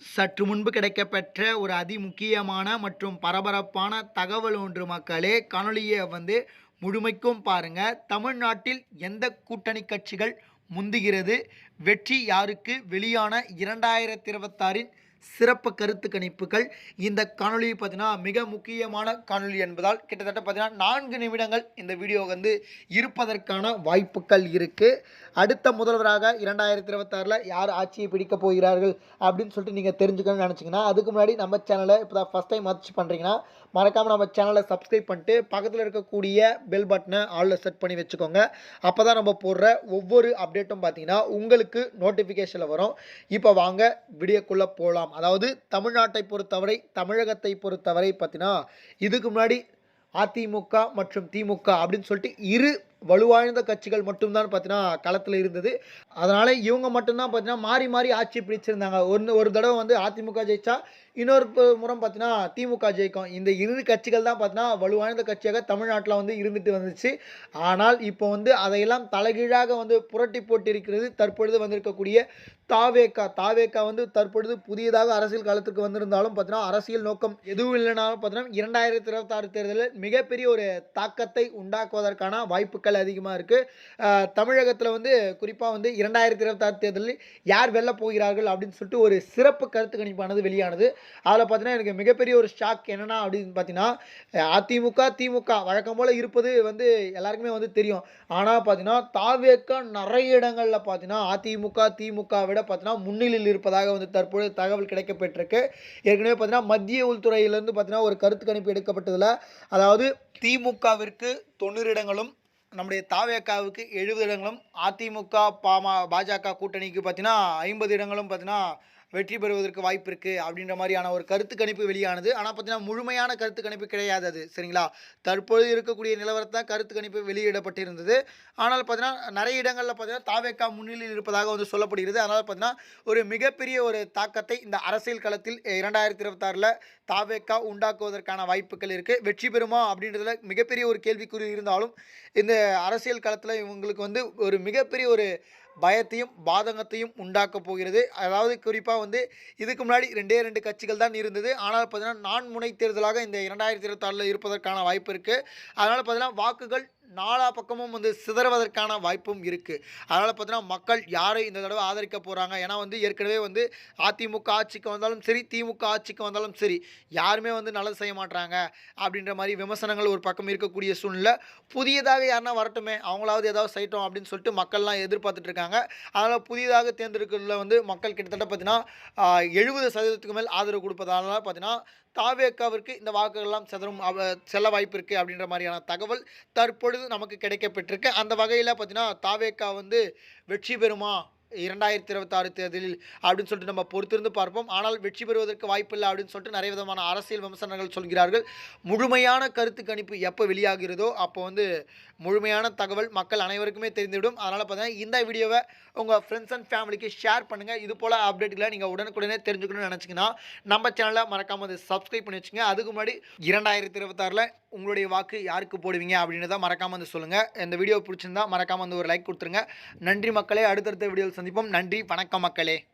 சற்று முன்பு கிடைக்கப்பெற்ற ஒரு அதிமுக்கியமான மற்றும் பரபரப்பான தகவல் ஒன்று மக்களே காணொலியை வந்து முழுமைக்கும் பாருங்க. தமிழ்நாட்டில் எந்த கூட்டணி கட்சிகள் முந்துகிறது? வெற்றி யாருக்கு? வெளியான இரண்டாயிரத்தி இருபத்தாறின் சிறப்பு கருத்து கணிப்புகள். இந்த காணொலி பார்த்தீங்கன்னா மிக முக்கியமான காணொளி என்பதால் கிட்டத்தட்ட பார்த்தீங்கன்னா நான்கு நிமிடங்கள் இந்த வீடியோ வந்து இருப்பதற்கான வாய்ப்புகள் இருக்குது அடுத்த முதல்வராக இரண்டாயிரத்தி இருபத்தாறில் யார் ஆட்சியை பிடிக்க போகிறார்கள் அப்படின்னு சொல்லிட்டு நீங்கள் தெரிஞ்சுக்கணும்னு நினச்சிங்கன்னா அதுக்கு முன்னாடி நம்ம சேனலை இப்போ தான் ஃபஸ்ட் டைம் வாட்ச் பண்ணுறீங்கன்னா மறக்காமல் நம்ம சேனலை சப்ஸ்கிரைப் பண்ணிட்டு பக்கத்தில் இருக்கக்கூடிய பெல் பட்டனை ஆளில் செட் பண்ணி வச்சுக்கோங்க. அப்போ தான் நம்ம போடுற ஒவ்வொரு அப்டேட்டும் பார்த்தீங்கன்னா உங்களுக்கு நோட்டிஃபிகேஷனில் வரும். இப்போ வாங்க வீடியோக்குள்ளே போகலாம் அதாவது தமிழ்நாட்டை பொறுத்தவரை தமிழகத்தை பொறுத்தவரை பார்த்தீங்கன்னா இதுக்கு முன்னாடி அதிமுக மற்றும் திமுக அப்படின்னு சொல்லிட்டு இரு வலுவாய்ந்த கட்சிகள் மட்டும்தான் பார்த்தீங்கன்னா களத்தில் இருந்தது. அதனால் இவங்க மட்டும்தான் பார்த்தீங்கன்னா மாறி மாறி ஆட்சி பிடிச்சிருந்தாங்க ஒன்று ஒரு தடவை வந்து அதிமுக ஜெயிச்சா இன்னொரு முறம் முறை பார்த்தீங்கன்னா திமுக ஜெயிக்கும். இந்த இரு கட்சிகள் தான் பார்த்தீங்கன்னா வலுவாய்ந்த கட்சியாக தமிழ்நாட்டில் வந்து இருந்துட்டு வந்துச்சு. ஆனால் இப்போ வந்து அதையெல்லாம் தலைகீழாக வந்து புரட்டி போட்டிருக்கிறது தற்பொழுது வந்திருக்கக்கூடிய தாவேக்கா தாவேக்கா வந்து தற்பொழுது புதியதாக அரசியல் காலத்துக்கு வந்திருந்தாலும் பார்த்தீங்கன்னா அரசியல் நோக்கம் எதுவும் இல்லைனாலும் பார்த்தீங்கன்னா இரண்டாயிரத்தி இருபத்தாறு தேர்தலில் மிகப்பெரிய ஒரு தாக்கத்தை உண்டாக்குவதற்கான வாய்ப்புகள் அதிகமாக இருக்குது தமிழகத்தில் வந்து குறிப்பாக வந்து இரண்டாயிரத்தி இருபத்தாறு தேர்தலில் யார் வெல்ல போகிறார்கள் அப்படின்னு சொல்லிட்டு ஒரு சிறப்பு கருத்து கணிப்பானது வெளியானது. அதில் பார்த்தீங்கன்னா எனக்கு மிகப்பெரிய ஒரு ஷாக் என்னென்னா அப்படின்னு பார்த்தீங்கன்னா அதிமுக திமுக வழக்கம் போல் இருப்பது வந்து எல்லாருக்குமே வந்து தெரியும். ஆனால் பார்த்தீங்கன்னா தாவேக்கா நிறைய இடங்களில் பார்த்தீங்கன்னா அதிமுக திமுக விட பார்த்தீங்கன்னா முன்னிலையில் இருப்பதாக வந்து தற்பொழுது தகவல் கிடைக்கப்பட்டிருக்கு ஏற்கனவே பார்த்தீங்கன்னா மத்திய உள்துறையிலேருந்து பார்த்தீங்கன்னா ஒரு கருத்து கணிப்பு எடுக்கப்பட்டதில் அதாவது திமுகவிற்கு தொண்ணூறு இடங்களும் நம்முடைய தாவேக்காவுக்கு எழுபது இடங்களும் அதிமுக பாமா பாஜக கூட்டணிக்கு பார்த்தீங்கன்னா ஐம்பது இடங்களும் பார்த்தீங்கன்னா வெற்றி பெறுவதற்கு வாய்ப்பு இருக்குது அப்படின்ற மாதிரியான ஒரு கருத்து கணிப்பு வெளியானது. ஆனால் பார்த்தீங்கன்னா முழுமையான கருத்து கணிப்பு கிடையாது அது சரிங்களா? தற்பொழுது இருக்கக்கூடிய நிலவரத்தான் கருத்து கணிப்பு வெளியிடப்பட்டிருந்தது. ஆனால் பார்த்தீங்கன்னா நிறைய இடங்களில் பார்த்தீங்கன்னா தாவேக்கா முன்னிலையில் இருப்பதாக வந்து சொல்லப்படுகிறது. அதனால் பார்த்தீங்கன்னா ஒரு மிகப்பெரிய ஒரு தாக்கத்தை இந்த அரசியல் களத்தில் இரண்டாயிரத்தி இருபத்தாறில் தாவேக்கா உண்டாக்குவதற்கான வாய்ப்புகள் இருக்குது வெற்றி பெறுமா அப்படின்றதுல மிகப்பெரிய ஒரு கேள்விக்குறி இருந்தாலும் இந்த அரசியல் களத்தில் இவங்களுக்கு வந்து ஒரு மிகப்பெரிய ஒரு பயத்தையும் பாதகத்தையும் உண்டாக்க போகிறது. அதாவது குறிப்பாக வந்து இதுக்கு முன்னாடி ரெண்டே ரெண்டு கட்சிகள் தான் இருந்தது. ஆனால் பார்த்தீங்கன்னா நான் முனை தேர்தலாக இந்த இரண்டாயிரத்தி இருபத்தாறில் இருப்பதற்கான வாய்ப்பு இருக்குது அதனால் பார்த்தீங்கன்னா வாக்குகள் நாலா பக்கமும் வந்து சிதறுவதற்கான வாய்ப்பும் இருக்குது அதனால் பார்த்தீங்கன்னா மக்கள் யாரை இந்த தடவை ஆதரிக்க போகிறாங்க ஏன்னா வந்து ஏற்கனவே வந்து அதிமுக ஆட்சிக்கு வந்தாலும் சரி திமுக ஆட்சிக்கு வந்தாலும் சரி யாருமே வந்து நல்லது செய்ய மாட்டாங்க அப்படின்ற மாதிரி விமர்சனங்கள் ஒரு பக்கம் இருக்கக்கூடிய சூழ்நிலை. புதியதாக யாருன்னா வரட்டுமே அவங்களாவது ஏதாவது செய்யட்டும் அப்படின்னு சொல்லிட்டு மக்கள்லாம் எதிர்பார்த்துட்டு இருக்காங்க. அதனால் புதியதாக தேர்ந்தெடுக்கிறதுல வந்து மக்கள் கிட்டத்தட்ட பார்த்தீங்கன்னா எழுபது சதவீதத்துக்கு மேல் ஆதரவு கொடுப்பதால பார்த்தீங்கன்னா தாவேக்காவிற்கு இந்த வாக்குகள்லாம் செதறும் செல்ல வாய்ப்பு இருக்குது அப்படின்ற மாதிரியான தகவல் தற்பொழுது நமக்கு கிடைக்கப்பெற்றிருக்கு அந்த வகையில் பார்த்தீங்கன்னா தாவேக்கா வந்து வெற்றி பெறுமா இரண்டாயிரத்தி இருபத்தாறு தேர்தலில் அப்படின்னு சொல்லிட்டு நம்ம பொறுத்திருந்து பார்ப்போம். ஆனால் வெற்றி பெறுவதற்கு வாய்ப்பில்லை அப்படின்னு சொல்லிட்டு நிறைய விதமான அரசியல் விமர்சனங்கள் சொல்கிறார்கள். முழுமையான கருத்து கணிப்பு எப்போ வெளியாகிறதோ அப்போ வந்து முழுமையான தகவல் மக்கள் அனைவருக்குமே தெரிந்துவிடும். அதனால் பார்த்தீங்கன்னா இந்த வீடியோவை உங்கள் ஃப்ரெண்ட்ஸ் அண்ட் ஃபேமிலிக்கு ஷேர் பண்ணுங்கள் இது போல் அப்டேட்டுகளை நீங்கள் உடனுக்குடனே தெரிஞ்சுக்கணும்னு நினச்சிங்கன்னா நம்ம சேனலை மறக்காமல் அதை சப்ஸ்கிரைப் பண்ணி வச்சுங்க அதுக்கு முன்னாடி இரண்டாயிரத்தி இருபத்தாறில் உங்களுடைய வாக்கு யாருக்கு போடுவீங்க அப்படின்னு தான் மறக்காமல் வந்து சொல்லுங்கள் இந்த வீடியோ பிடிச்சிருந்தா மறக்காமல் வந்து ஒரு லைக் கொடுத்துருங்க. நன்றி மக்களே. அடுத்தடுத்த வீடியோவில் சந்திப்போம். நன்றி. வணக்கம் மக்களே.